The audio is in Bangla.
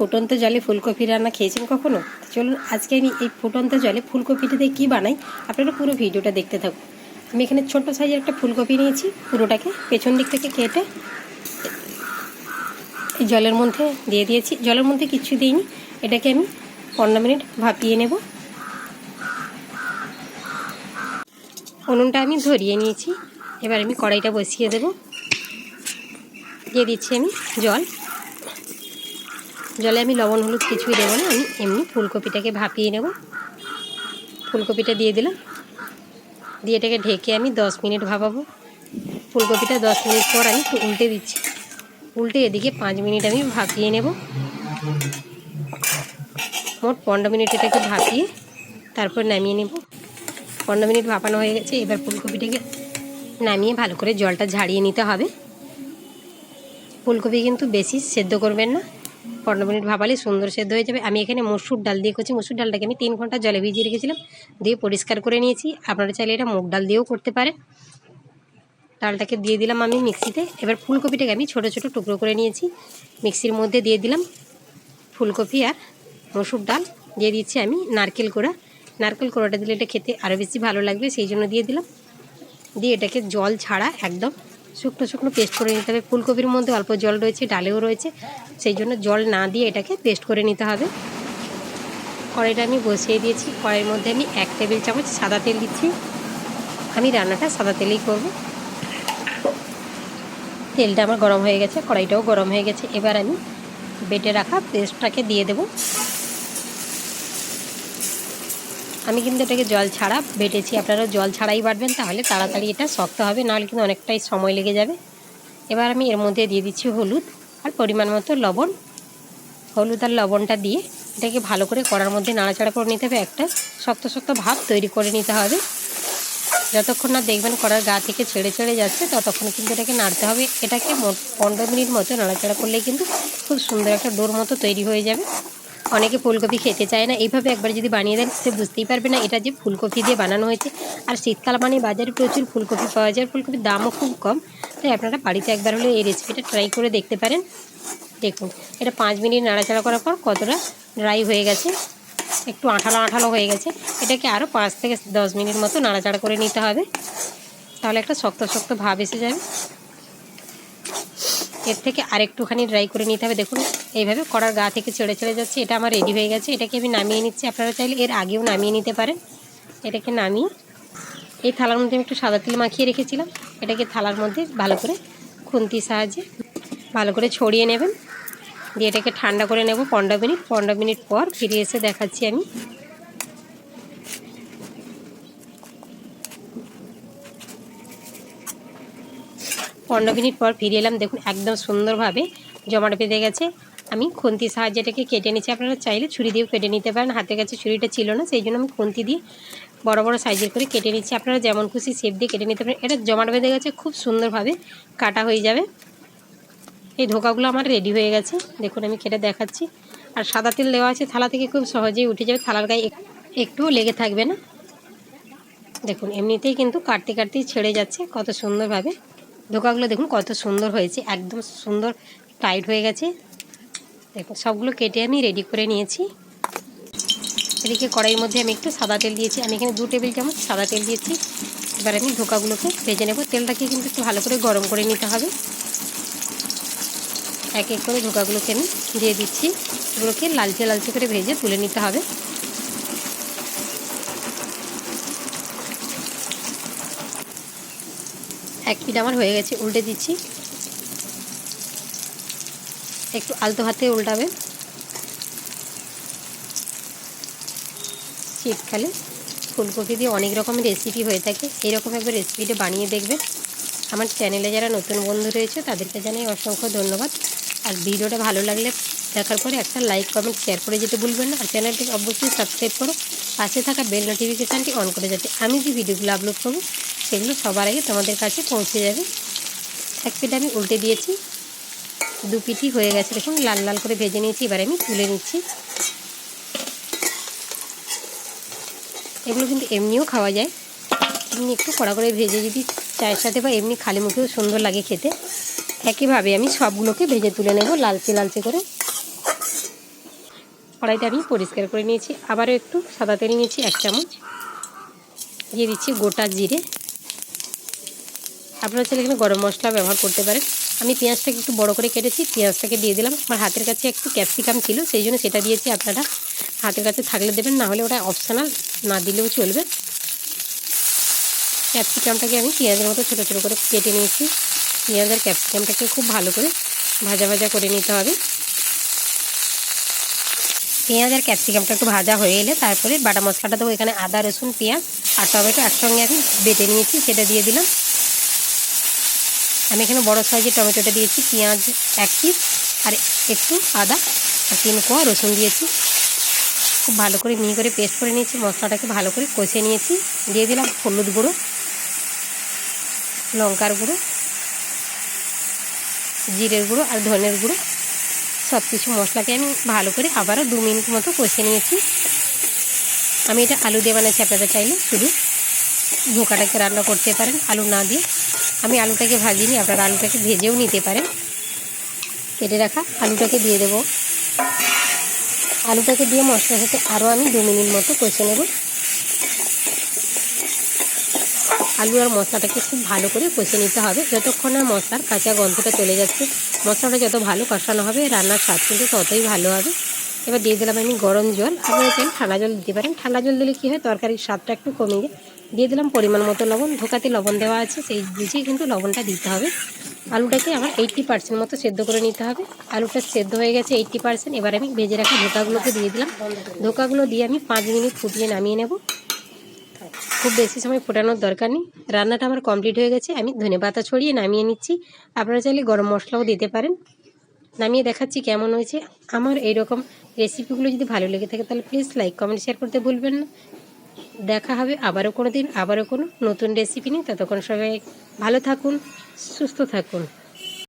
ফুটন্ত জলে ফুলকপি রান্না খেয়েছেন কখনো? চলুন, আজকে আমি এই ফুটন্ত জলে ফুলকপিটা দিয়ে কী বানাই, আপনারা পুরো ভিডিওটা দেখতে থাকুন। আমি এখানে ছোট সাইজের একটা ফুলকপি নিয়েছি, পুরোটাকে পেছন দিক থেকে কেটে জলের মধ্যে দিয়ে দিয়েছি। জলের মধ্যে কিছু দিইনি, এটাকে আমি পনেরো মিনিট ভাপিয়ে নেব। উনুনটা আমি ধরিয়ে নিয়েছি, এবার আমি কড়াইটা বসিয়ে দেব। দিয়ে দিচ্ছি আমি জল। জলে আমি লবণ হলুদ কিছুই দেবো না, আমি এমনি ফুলকপিটাকে ভাপিয়ে নেব। ফুলকপিটা দিয়ে দিলাম। দিয়ে এটাকে ঢেকে আমি দশ মিনিট ভাপাবো। ফুলকপিটা দশ মিনিট পর আমি উল্টে দিচ্ছি। উল্টে এদিকে পাঁচ মিনিট আমি ভাপিয়ে নেব। মোট পনেরো মিনিট এটাকে ভাপিয়ে তারপর নামিয়ে নেব। পনেরো মিনিট ভাপানো হয়ে গেছে, এবার ফুলকপিটাকে নামিয়ে ভালো করে জলটা ঝাড়িয়ে নিতে হবে। ফুলকপি কিন্তু বেশি সেদ্ধ করবেন না। পনেরো মিনিট ভাপালে সুন্দর সেদ্ধ হয়ে যাবে। আমি এখানে মসুর ডাল দিয়ে করছি। মসুর ডালটাকে আমি তিন ঘণ্টা জলে ভিজিয়ে রেখেছিলাম। দিয়ে পরিষ্কার করে নিয়েছি। আপনারা চাইলে এটা মুগ ডাল দিয়েও করতে পারেন। ডালটাকে দিয়ে দিলাম আমি মিক্সিতে। এবার ফুলকপিটাকে আমি ছোট ছোট টুকরো করে নিয়েছি। মিক্সির মধ্যে দিয়ে দিলাম ফুলকপি আর মসুর ডাল। দিয়ে দিচ্ছি আমি নারকেল কোড়া। নারকেল কোড়াটা দিলে এটা খেতে আরও বেশি ভালো লাগবে, সেই জন্য দিয়ে দিলাম। দিয়ে এটাকে জল ছাড়া একদম শুকনো শুকনো পেস্ট করে নিতে হবে। ফুলকপির মধ্যে অল্প জল রয়েছে, ডালেও রয়েছে। সেই জন্য জল না দিয়ে এটাকে পেস্ট করে নিতে হবে। কড়াইটা আমি বসিয়ে দিয়েছি। কড়াইয়ের মধ্যে আমি এক টেবিল চামচ সাদা তেল দিচ্ছি। আমি রান্নাটা সাদা তেলেই করব। তেলটা আমার গরম হয়ে গেছে, কড়াইটাও গরম হয়ে গেছে। এবার আমি বেটে রাখা পেস্টটাকে দিয়ে দেব। আমি কিন্তু এটাকে জল ছাড়া বেটেছি। আপনারাও জল ছাড়াই বাটবেন, তাহলে তাড়াতাড়ি এটা শক্ত হবে, নাহলে কিন্তু অনেকটাই সময় লেগে যাবে। এবার আমি এর মধ্যে দিয়ে দিচ্ছি হলুদ আর পরিমাণ মতো লবণ। হলুদ আর লবণটা দিয়ে এটাকে ভালো করে কড়ার মধ্যে নাড়াচাড়া করে নিতে হবে। একটা শক্ত শক্ত ভাব তৈরি করে নিতে হবে। যতক্ষণ না দেখবেন কড়ার গা থেকে ছেড়ে ছেড়ে যাচ্ছে, ততক্ষণ কিন্তু এটাকে নাড়তে হবে। এটাকে পনেরো মিনিট মতো নাড়াচাড়া করলেই কিন্তু খুব সুন্দর একটা ডোর মতো তৈরি হয়ে যাবে। অনেকে ফুলকপি খেতে চায় না। এইভাবে একবার যদি বানিয়ে দেন, সে বুঝতেই পারবে না এটা যে ফুলকপি দিয়ে বানানো হয়েছে। আর শীতকাল মানে বাজারে প্রচুর ফুলকপি পাওয়া যায়। ফুলকপির দামও খুব কম। তাই আপনারা বাড়িতে একবার হলে এই রেসিপিটা ট্রাই করে দেখতে পারেন। দেখুন, এটা পাঁচ মিনিট নাড়াচাড়া করার পর কতটা ড্রাই হয়ে গেছে। একটু আঠালো আঠালো হয়ে গেছে। এটাকে আরও পাঁচ থেকে দশ মিনিট মতো নাড়াচাড়া করে নিতে হবে। তাহলে একটা শক্ত শক্ত ভাব এসে যাবে। এর থেকে আরেকটুখানি ড্রাই করে নিতে হবে। দেখুন, এইভাবে কড়ার গা থেকে ছেড়ে ছেড়ে যাচ্ছে, এটা আমার রেডি হয়ে গেছে। এটাকে আমি নামিয়ে নিচ্ছি। আপনারা চাইলে এর আগেও নামিয়ে নিতে পারেন। এটাকে নামিয়ে এই থালার মধ্যে আমি একটু সাদা তেল মাখিয়ে রেখেছিলাম। এটাকে থালার মধ্যে ভালো করে খুন্তির সাহায্যে ভালো করে ছড়িয়ে নেবেন। দিয়ে এটাকে ঠান্ডা করে নেব পনেরো মিনিট। পনেরো মিনিট পর ফিরে এসে দেখাচ্ছি আমি। পনেরো মিনিট পর ফিরে এলাম। দেখুন, একদম সুন্দরভাবে জমাট বেঁধে গেছে। আমি খুন্তির সাহায্যে এটাকে কেটে নিচ্ছি। আপনারা চাইলে ছুরি দিয়েও কেটে নিতে পারেন। হাতের কাছে ছুরিটা ছিল না, সেই জন্য আমি খুন্তি দিয়ে বড় বড় সাইজের করে কেটে নিচ্ছি। আপনারা যেমন খুশি শেপ দিয়ে কেটে নিতে পারেন। এটা জমাট বেঁধে গেছে, খুব সুন্দরভাবে কাটা হয়ে যাবে। এই ধোকাগুলো আমার রেডি হয়ে গেছে। দেখুন, আমি কেটে দেখাচ্ছি। আর সাদা তেল দেওয়া আছে, থালা থেকে খুব সহজেই উঠে যাবে। থালার গায়ে একটুও লেগে থাকবে না। দেখুন, এমনিতেই কিন্তু কাটতে কাটতেই ছেড়ে যাচ্ছে। কত সুন্দরভাবে ধোকাগুলো দেখুন, কত সুন্দর হয়েছে, একদম সুন্দর টাইট হয়ে গেছে। দেখুন, সবগুলো কেটে আমি রেডি করে নিয়েছি। এদিকে কড়াইয়ের মধ্যে আমি একটু সাদা তেল দিয়েছি। আমি এখানে দু টেবিল চামচ সাদা তেল দিয়েছি। এবার আমি ধোকাগুলোকে ভেজে নেব। তেলটাকে কিন্তু একটু ভালো করে গরম করে নিতে হবে। এক এক করে ধোকাগুলোকে আমি দিয়ে দিচ্ছি। এগুলোকে লালচে লালচে করে ভেজে তুলে নিতে হবে। এক পিঠ আমার হয়ে গেছে, উল্টে দিচ্ছি। একটু আলতো হাতে উল্টাবে। শীতকালে ফুলকপি দিয়ে অনেক রকমের রেসিপি হয়ে থাকে। এইরকম একবার রেসিপিটা বানিয়ে দেখবেন আমার চ্যানেলে যারা নতুন বন্ধু রয়েছে, তাদেরকে জানাই অসংখ্য ধন্যবাদ। আর ভিডিওটা ভালো লাগলে দেখার পরে একটা লাইক কমেন্ট শেয়ার করে যেতে ভুলবেন না। আর চ্যানেলটিকে অবশ্যই সাবস্ক্রাইব করো। পাশে থাকা বেল নোটিফিকেশানটি অন করে যাতে আমি যে ভিডিওগুলো আপলোড করব সেগুলো সবার আগে তোমাদের কাছে পৌঁছে যাবে। এক পিঠ আমি উল্টে দিয়েছি। দু পিঠই হয়ে গেছে। দেখুন, লাল লাল করে ভেজে নিয়েছি। এবার আমি তুলে নিচ্ছি। এগুলো কিন্তু এমনিও খাওয়া যায়। এমনি একটু কড়া করে ভেজে যদি চায়ের সাথে বা এমনি খালি মুখেও সুন্দর লাগে খেতে, একইভাবে আমি সবগুলোকে ভেজে তুলে নেব লালচে লালচে করে। কড়াইটা আমি পরিষ্কার করে নিয়েছি। আবারও একটু সাদা তেল নিয়েছি, এক চামচ। দিয়ে দিচ্ছি গোটা জিরে। আপনারা চাইলে এখানে গরম মশলা ব্যবহার করতে পারেন। আমি পেঁয়াজটাকে একটু বড় করে কেটেছি, পেঁয়াজটাকে দিয়ে দিলাম। আমার হাতের কাছে একটু ক্যাপসিকাম ছিল, সেই জন্য সেটা দিয়েছি আপনারা। হাতের কাছে থাকলে দেবেন, না হলে ওটা অপশনাল, না দিলেও চলবে। ক্যাপসিকামটাকে আমি পেঁয়াজের মতো ছোটো ছোটো করে কেটে নিয়েছি। পেঁয়াজ আর ক্যাপসিকামটাকে খুব ভালো করে ভাজা ভাজা করে নিতে হবে। পেঁয়াজ আর ক্যাপসিকামটা একটু ভাজা হয়ে এলে তারপরে বাটা মশলাটা দেবো। এখানে আদা, রসুন, পেঁয়াজ আর টমেটো একসঙ্গে আমি বেটে নিয়েছি, সেটা দিয়ে দিলাম। আমি এখানে বড় সাইজের টমেটোটা দিয়েছি, পেঁয়াজ এক পিস, আর একটু আদা, আর তিন কোয়া রসুন দিয়েছি। খুব ভালো করে মিহি করে পেস্ট করে নিয়েছি, মশলাটাকে ভালো করে কষে নিয়েছি। দিয়ে দিলাম হলুদ গুঁড়ো, লঙ্কার গুঁড়ো, জিরের গুঁড়ো, আর ধনের গুঁড়ো। সব কিছু মশলাকে আমি ভালো করে আবারও দু মিনিট মতো কষে নিয়েছি। আমি এটা আলু দিয়ে বানাচ্ছি, আপনারা চাইলে শুধু ধোকাটাকে রান্না করতে পারেন, আলু না দিয়ে। আমি আলুটাকে ভাজিনি, আপনারা আলুটাকে ভেজেও নিতে পারেন। কেটে রাখা আলুটাকে দিয়ে দেবো। আলুটাকে দিয়ে মশলার সাথে আরও আমি দু মিনিট মতো কষে নেব। আলু আর মশলাটাকে খুব ভালো করে কষে নিতে হবে। যতক্ষণ না মশলার কাঁচা গন্ধটা চলে যাচ্ছে, মশলাটা যত ভালো কষানো হবে, রান্নার স্বাদ কিন্তু ততই ভালো হবে। এবার দিয়ে দিলাম আমি গরম জল। আপনারা চাইলে ঠান্ডা জল দিতে পারেন। ঠান্ডা জল দিলে কী হয়, তরকারির স্বাদটা একটু কমে যায়। দিয়ে দিলাম, পরিমাণ মতো লবণ, ধোকাতে লবণ দেওয়া আছে, সেই বুঝেই কিন্তু লবণটা দিতে হবে। আলুটাকে আমার এইট্টি পার্সেন্ট মতো সেদ্ধ করে নিতে হবে। আলুটা সেদ্ধ হয়ে গেছে এইট্টি পার্সেন্ট এবার আমি ভেজে রাখা ধোকাগুলোকে দিয়ে দিলাম। ধোকাগুলো দিয়ে আমি পাঁচ মিনিট ফুটিয়ে নামিয়ে নেব। খুব বেশি সময় ফোটানোর দরকার নেই। রান্নাটা আমার কমপ্লিট হয়ে গেছে, আমি ধনে পাতা ছড়িয়ে নামিয়ে নিচ্ছি। আপনারা চাইলে গরম মশলাও দিতে পারেন। নামিয়ে দেখাচ্ছি কেমন হয়েছে। আমার এইরকম রেসিপিগুলো যদি ভালো লেগে থাকে, তাহলে প্লিজ লাইক কমেন্ট শেয়ার করতে ভুলবেন না। দেখা হবে, আবারও কোনো দিন, আবারও কোনো নতুন রেসিপি নিয়ে। ততক্ষণ সবাই ভালো থাকুন, সুস্থ থাকুন।